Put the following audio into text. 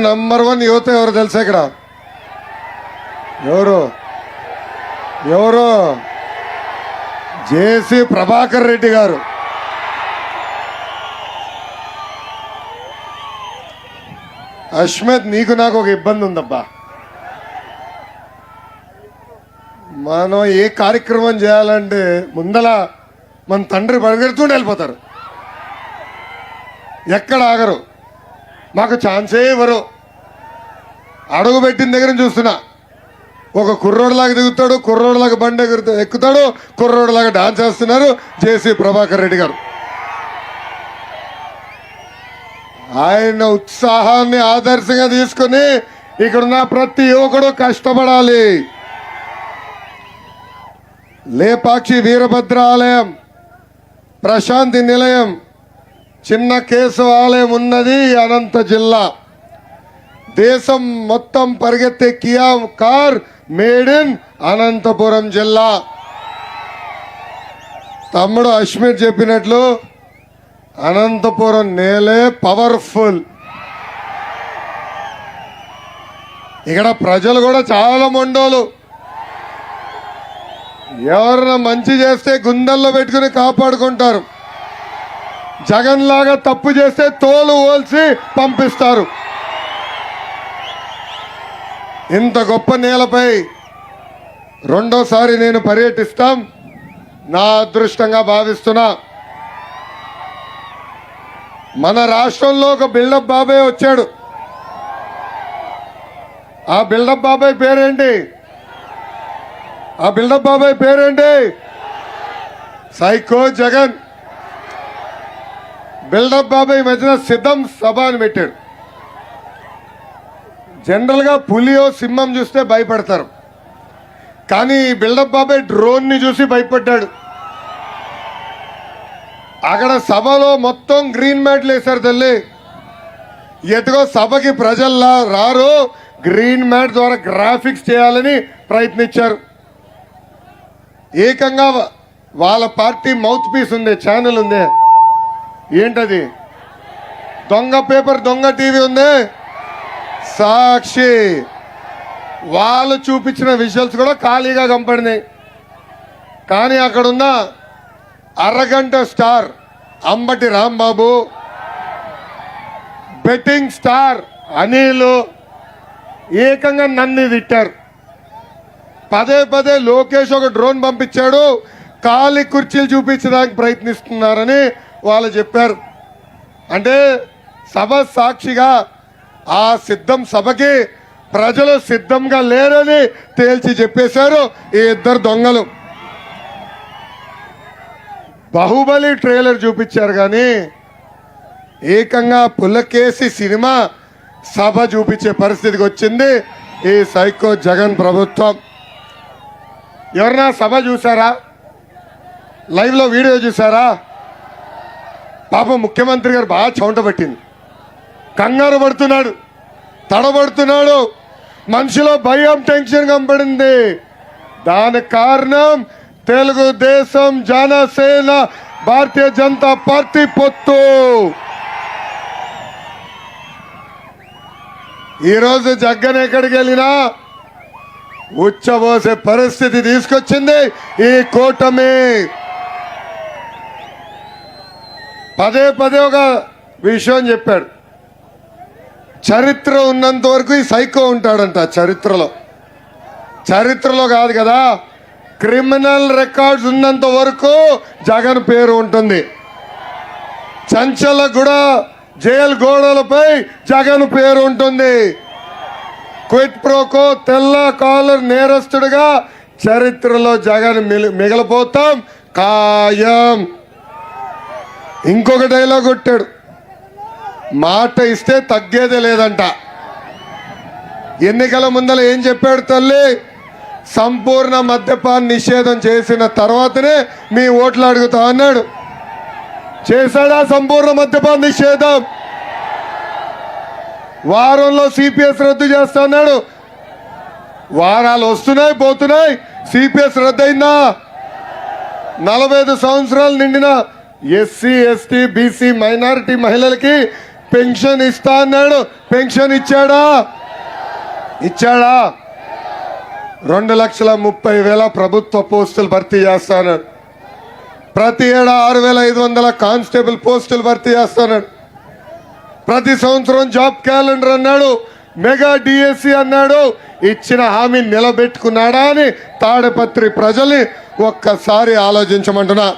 Number one యువత ఎవరు తెలుసా ఇక్కడ? ఎవరు? ఎవరు? జేసీ ప్రభాకర్ రెడ్డి గారు. అష్మత్ నీకు నాకు ఒక ఇబ్బంది ఉందబ్బా. మనం ఏ కార్యక్రమం చేయాలంటే ముందల మన తండ్రి పరిగెడుతూ వెళ్ళిపోతారు. ఎక్కడ ఆగరు. మాకు ఛాన్సే ఇవ్వరు. అడుగు పెట్టిన దగ్గర చూస్తున్నా. ఒక కుర్రోడ్లాగా దిగుతాడు కుర్రోడ్లాగా బండి ఎగురుతా ఎక్కుతాడు కుర్రోడ్లాగా డాన్స్ చేస్తున్నారు జేసీ ప్రభాకర్ రెడ్డి గారు. ఆయన ఉత్సాహాన్ని ఆదర్శంగా తీసుకుని ఇక్కడున్న ప్రతి యువకుడు కష్టపడాలి. లేపాక్షి వీరభద్ర ఆలయం ప్రశాంతి నిలయం చిన్న కేశవాలయం ఉన్నది అనంత జిల్లా. దేశం మొత్తం పరిగెత్తే Kia car made in Anantapuram జిల్లా. తమ్ముడు అశ్మిర్ చెప్పినట్లు అనంతపురం నేలే పవర్ఫుల్. ఇక్కడ ప్రజలు కూడా చాలా మొండోలు. ఎవరైనా మంచి చేస్తే గుండెల్లో పెట్టుకుని కాపాడుకుంటారు. జగన్ లాగా తప్పు చేస్తే తోలు ఓల్చి పంపిస్తారు. ఇంత గొప్ప నేలపై రెండోసారి నేను పర్యటిస్తాం. నా అదృష్టంగా భావిస్తున్నా. మన రాష్ట్రంలో ఒక బిల్డప్ బాబాయ్ వచ్చాడు. ఆ బిల్డప్ బాబాయ్ పేరేంటి? ఆ బిల్డప్ బాబాయ్ పేరేంటి? సైకో జగన్. బిల్డప్ బాబాయ్ మధ్యన సిద్ధం సభ అని పెట్టాడు. జనరల్గా పులియో సింహం చూస్తే భయపడతారు. కానీ బిల్డప్ బాబాయ్ డ్రోన్ని చూసి భయపడ్డాడు. అక్కడ సభలో మొత్తం గ్రీన్ మ్యాట్లు వేశారు తల్లి. ఎటుగో సభకి ప్రజల్లా రారు గ్రీన్ మ్యాట్ ద్వారా గ్రాఫిక్స్ చేయాలని ప్రయత్నించారు. ఏకంగా వాళ్ళ పార్టీ మౌత్ పీస్ ఉంది ఛానల్ ఉంది. ఏంటది? దొంగ పేపర్ దొంగ టీవీ ఉంది? సాక్షి వాళ్ళు చూపించిన విజువల్స్ కూడా ఖాళీగా కనపడినాయి. కానీ అక్కడున్న అరగంట star Ambati Rambabu betting star Anil ఏకంగా నన్ను తిట్టారు. పదే పదే లోకేష్ ఒక డ్రోన్ పంపించాడు ఖాళీ కుర్చీలు చూపించడానికి ప్రయత్నిస్తున్నారని వాళ్ళు చెప్పారు. అంటే సభ సాక్షిగా ఆ సిద్ధం సభకి ప్రజలు సిద్ధంగా లేరని తేల్చి చెప్పేశారు ఈ ఇద్దరు దొంగలు. బాహుబలి ట్రైలర్ చూపించారు కానీ ఏకంగా పుల్లకేసి సినిమా సభ చూపించే పరిస్థితికి వచ్చింది ఈ సైకో జగన్ ప్రభుత్వం. ఎవరన్నా సభ చూసారా? లైవ్లో వీడియో చూసారా? పాప ముఖ్యమంత్రి గారు బాగా చౌంట పట్టింది. కంగారు పడుతున్నాడు తడబడుతున్నాడు. మనిషిలో భయం టెన్షన్ కనపడింది దానికి కారణం తెలుగుదేశం జనసేన భారతీయ జనతా పార్టీ పొత్తు. ఈరోజు జగ్గన్ ఎక్కడికి వెళ్ళినా ఉచ్చబోసే పరిస్థితి తీసుకొచ్చింది ఈ కూటమి. పదే పదే ఒక విషయం చెప్పాడు. చరిత్ర ఉన్నంత వరకు ఈ సైకో ఉంటాడంట చరిత్రలో. చరిత్రలో కాదు కదా క్రిమినల్ రికార్డ్స్ ఉన్నంత వరకు జగన్ పేరు ఉంటుంది. చంచల కూడా జైలు గోడలపై జగన్ పేరు ఉంటుంది. క్విట్ ప్రోకో తెల్ల కాలర్ నేరస్తుడుగా చరిత్రలో జగన్ మిగిలిపోతాం. ఖాయం. ఇంకొక డైలాగ్ కొట్టాడు. మాట ఇస్తే తగ్గేదే లేదంట. ఎన్నికల ముందర ఏం చెప్పాడు తల్లి? సంపూర్ణ మద్యపాన్ నిషేధం చేసిన తర్వాతనే మీ ఓట్లు అడుగుతా అన్నాడు. చేశాడా సంపూర్ణ మద్యపాన్ నిషేధం? వారంలో సిపిఎస్ రద్దు చేస్తా అన్నాడు. వారాలు వస్తున్నాయి పోతున్నాయి. సిపిఎస్ రద్దయిందా? నలభై ఐదు సంవత్సరాలు నిండిన ఎస్సీ ఎస్టీ బీసీ మైనారిటీ మహిళలకి పెన్షన్ ఇస్తా అన్నాడు. పెన్షన్ ఇచ్చాడా? ఇచ్చాడా? రెండు లక్షల ముప్పై వేల ప్రభుత్వ పోస్టులు భర్తీ చేస్తాడు ప్రతి ఏడా ఆరు వేల ఐదు వందల కానిస్టేబుల్ పోస్టులు భర్తీ చేస్తాడు ప్రతి సంవత్సరం జాబ్ క్యాలెండర్ అన్నాడు. మెగా డిఎస్సి అన్నాడు. ఇచ్చిన హామీ నిలబెట్టుకున్నాడా అని తాడపత్రి ప్రజల్ని ఒక్కసారి ఆలోచించమంటున్నా.